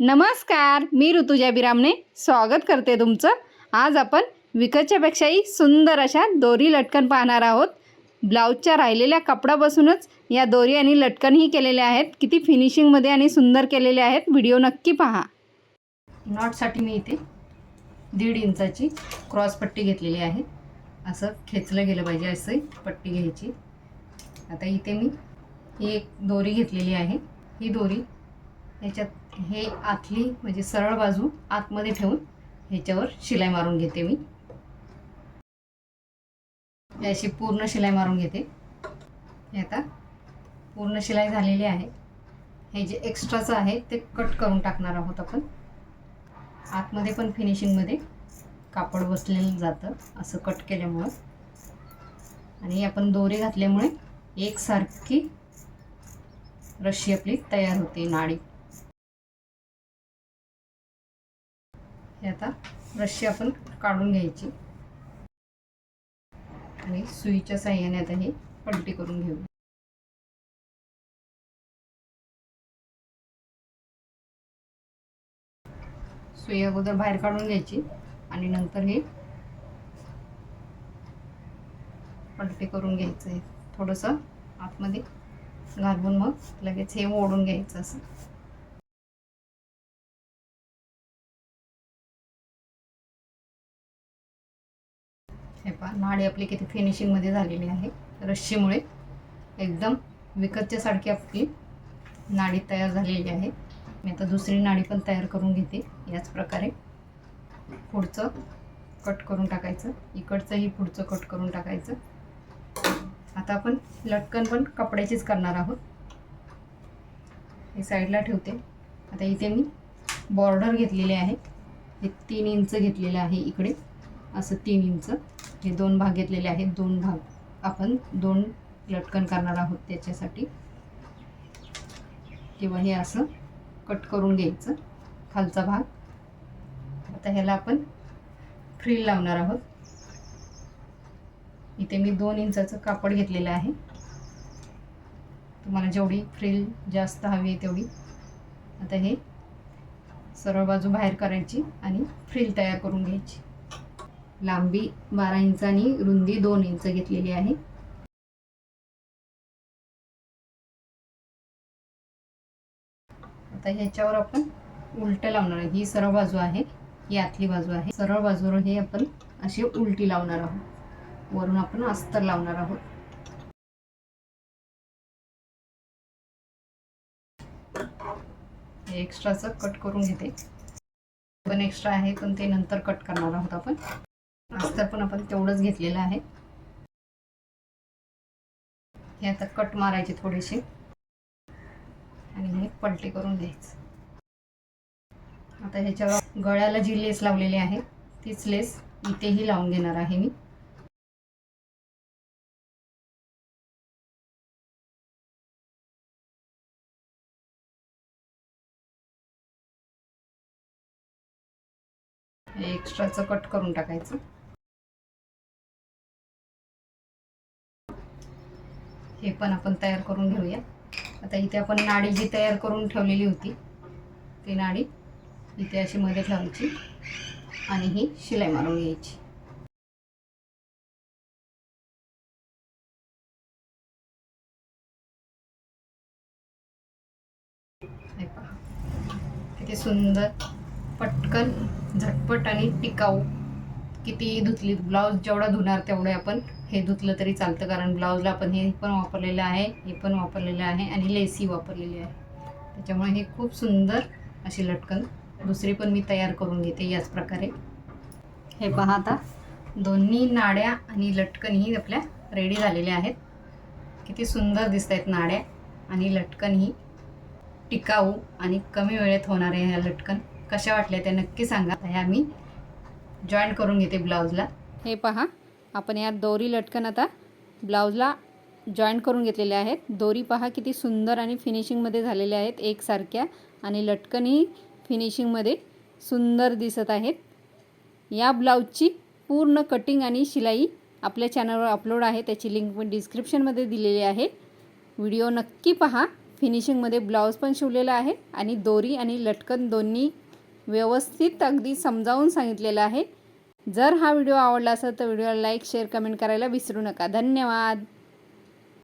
नमस्कार मी ऋतुजा बिरामने स्वागत करते तुमचं. आज आपण विकतच्यापेक्षाही सुंदर अशा दोरी लटकन पाहणार आहोत. ब्लाऊजच्या राहिलेल्या कपडापासूनच या दोरी आणि लटकनही केलेल्या आहेत. किती फिनिशिंगमध्ये आणि सुंदर केलेले आहेत. व्हिडिओ नक्की पहा. नॉटसाठी मी इथे दीड इंचाची क्रॉस पट्टी घेतलेली आहे. असं खेचलं गेलं पाहिजे असं पट्टी घ्यायची. आता इथे मी ही एक दोरी घेतलेली आहे. ही दोरी ह्याच्यात हे आतली म्हणजे सरळ बाजू आतमध्ये ठेवून ह्याच्यावर शिलाई मारून घेते मी. अशी पूर्ण शिलाई मारून घेते. हे आता पूर्ण शिलाई झालेली आहे. हे जे एक्स्ट्राचं आहे ते कट करून टाकणार आहोत आपण. आतमध्ये पण फिनिशिंगमध्ये कापड बसलेलं जातं असं कट केल्यामुळं. आणि आपण दोरी घातल्यामुळे एकसारखी रशी आपली तयार होते नाडी. हे आता ब्रशची आपण काढून घ्यायची. आणि सुईच्या साह्याने आता हे पलटी करून घेऊ. सुई अगोदर बाहेर काढून घ्यायची आणि नंतर हे पलटी करून घ्यायचं थोडंसं आतमध्ये घालून मग लगेच हे ओढून घ्यायचं असं. हे पहा नाडी आपली किती फिनिशिंगमध्ये झालेली आहे. रश्शीमुळे एकदम विकतच्या सारखी आपली नाडी तयार झालेली आहे. मी आता दुसरी नाडी पण तयार करून घेते. याच प्रकारे पुढचं कट करून टाकायचं. इकडचंही पुढचं कट करून टाकायचं. आता आपण लटकन पण कपड्याचीच करणार आहोत. हे साईडला ठेवते. आता इथे मी बॉर्डर घेतलेली आहे. हे तीन इंच घेतलेलं आहे इकडे. असं तीन इंच हे दोन भाग घेतलेले आहेत. दोन भाग आपण दोन लटकन करणार आहोत त्याच्यासाठी. किंवा हे असं कट करून घ्यायचं. खालचा भाग. आता ह्याला आपण फ्रील लावणार आहोत. इथे मी दोन इंचाचं कापड घेतलेलं आहे. तुम्हाला जेवढी फ्रील जास्त हवी आहे तेवढी. आता हे सरळ बाजू बाहेर करायची आणि फ्रील तयार करून घ्यायची. लांबी बारा इंच आणि रुंदी दोन इंच घेतलेली आहे. आता ह्याच्यावर आपण उलट लावणार आहे. ही सरळ बाजू आहे ही आतली बाजू आहे. सरळ बाजूवर हे आपण अशी उलटी लावणार आहोत. वरून आपण अस्तर लावणार आहोत. हे एक्स्ट्राचं कट करून घेते. पण एक्स्ट्रा आहे पण ते नंतर कट करणार आहोत आपण. अस्तर पण आपण तेवढंच घेतलेलं आहे. हे आता कट मारायचे थोडेसे. आणि हे पलटी करून द्यायचं आता ह्याच्यावर गळ्याला जी लेस लावलेली आहे तीच लेस इथेही लावून घेणार आहे मी. एक्स्ट्राचं कट करून टाकायचं. हे पण आपण तयार करून घेऊया. आता इथे आपण नाडी जी तयार करून ठेवलेली होती ती नाडी इथे अशी मध्ये ठेवायची आणि ही शिलाई मारून घ्यायची. किती सुंदर पटकन झटपट आणि टिकाऊ किती धुतली. ब्लाऊज जेवढा धुणार तेवढे आपण हे धुतलं तरी चालतं कारण ब्लाऊजला आपण हे पण वापरलेलं आहे हे पण वापरलेलं आहे आणि लेसी वापरलेली आहे. त्याच्यामुळे हे खूप सुंदर अशी लटकन. दुसरी पण मी तयार करून घेते याच प्रकारे. हे पहा आता. दोन्ही नाड्या आणि लटकन ही आपल्या रेडी झालेल्या आहेत. किती सुंदर दिसत आहेत नाड्या आणि लटकन ही. टिकाऊ आणि कमी वेळेत होणारे ह्या लटकन. कशा वाटल्या त्या नक्की सांगा. ह्या मी जॉईंट करून घेते ब्लाऊजला. हे पहा. आपण या दोरी लटकन आता ब्लाऊजला जॉईंट करून घेतलेले आहेत. दोरी पहा किती सुंदर आणि फिनिशिंगमध्ये झालेल्या आहेत एकसारख्या. आणि लटकनही फिनिशिंगमध्ये सुंदर दिसत आहेत. या ब्लाऊजची पूर्ण कटिंग आणि शिलाई आपल्या चॅनलवर अपलोड आहे. त्याची लिंक मी डिस्क्रिप्शनमध्ये दिलेली आहे. व्हिडिओ नक्की पहा. फिनिशिंगमध्ये ब्लाऊज पण शिवलेला आहे. आणि दोरी आणि लटकन दोन्ही व्यवस्थित अगदी समजावून सांगितलेलं आहे. जर हा व्हिडिओ आवडला असेल तर व्हिडिओला लाईक शेअर कमेंट करायला विसरू नका. धन्यवाद.